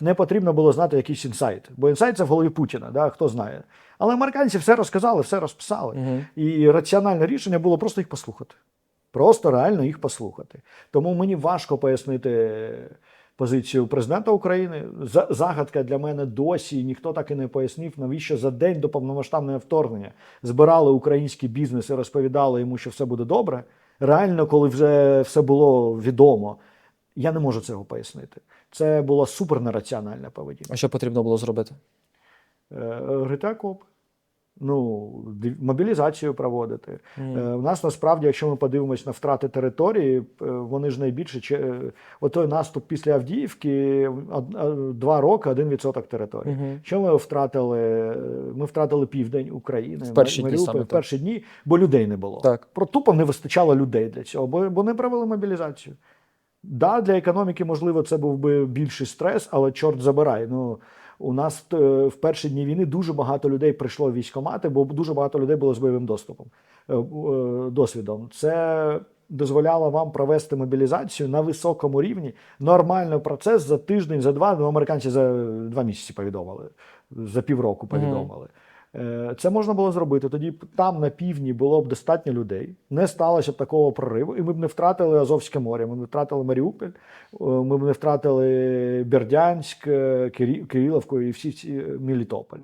Не потрібно було знати якийсь інсайт, бо інсайт це в голові Путіна, да, хто знає. Але американці все розказали, все розписали. Мгм. І раціональне рішення було просто їх послухати. Просто реально їх послухати. Тому мені важко пояснити позицію президента України. Загадка для мене досі ніхто так і не пояснив, навіщо за день до повномасштабного вторгнення збирали український бізнес і розповідали йому, що все буде добре. Реально, коли вже все було відомо, я не можу цього пояснити. Це була супернераціональна поведінка. А що потрібно було зробити? Е, Грити окоп. Ну, мобілізацію проводити. Е, У нас насправді, якщо ми подивимось на втрати території, е, вони ж найбільше. чи- е, Отой наступ після Авдіївки е, два роки, один відсоток території. Мгм. Що ми втратили? Е, Ми втратили південь України, В перші дні саме в перші дні, бо людей не було. Так. Про тупо не вистачало людей для цього, бо, бо не провели мобілізацію. Да, для економіки, можливо, це був би більший стрес, але чорт забирай. Ну, у нас е, в перші дні війни дуже багато людей прийшло в військкомати, бо дуже багато людей було з бойовим доступом, е, е, досвідом. Це дозволяло вам провести мобілізацію на високому рівні. Нормально процес за тиждень, за два. Ну, американці за два місяці повідомили, за півроку повідомили. Е, Це можна було зробити. Тоді там на півдні було б достатньо людей. Не сталося б такого прориву, і ми б не втратили Азовське море. Ми б не втратили Маріуполь, е, ми б не втратили Бердянськ, е, Кирилівку і всі ці е, Мелітополь.